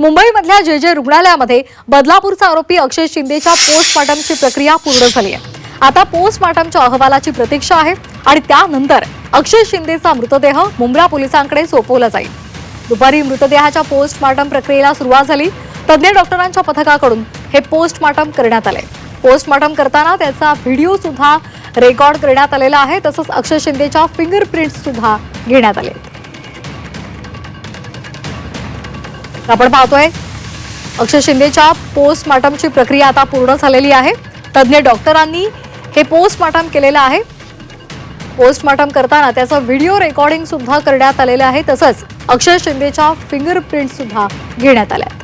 मुंबईमधल्या जे जे रुग्णालयामध्ये बदलापूरचा आरोपी अक्षय शिंदेच्या पोस्टमॉर्टमची प्रक्रिया पूर्ण झाली आहे. आता पोस्टमॉर्टमच्या अहवालाची प्रतीक्षा आहे आणि त्यानंतर अक्षय शिंदेचा मृतदेह मुंब्रा पोलिसांकडे सोपवला जाईल. दुपारी मृतदेहाच्या पोस्टमॉर्टम प्रक्रियेला सुरुवात झाली. तज्ज्ञ डॉक्टरांच्या पथकाकडून हे पोस्टमॉर्टम करण्यात आले. पोस्टमॉर्टम करताना त्याचा व्हिडिओ सुद्धा रेकॉर्ड करण्यात आलेला आहे तसंच अक्षय शिंदेच्या फिंगरप्रिंट सुद्धा घेण्यात आले आपण पाहतोय. अक्षय शिंदेच्या पोस्टमार्टमची प्रक्रिया आता पूर्ण झालेली आहे. तज्ज्ञ डॉक्टरांनी हे पोस्टमार्टम केलेलं आहे. पोस्टमार्टम करताना त्याचं व्हिडिओ रेकॉर्डिंग सुद्धा करण्यात आलेलं आहे. तसंच अक्षय शिंदेच्या फिंगरप्रिंट सुद्धा घेण्यात आल्या आहेत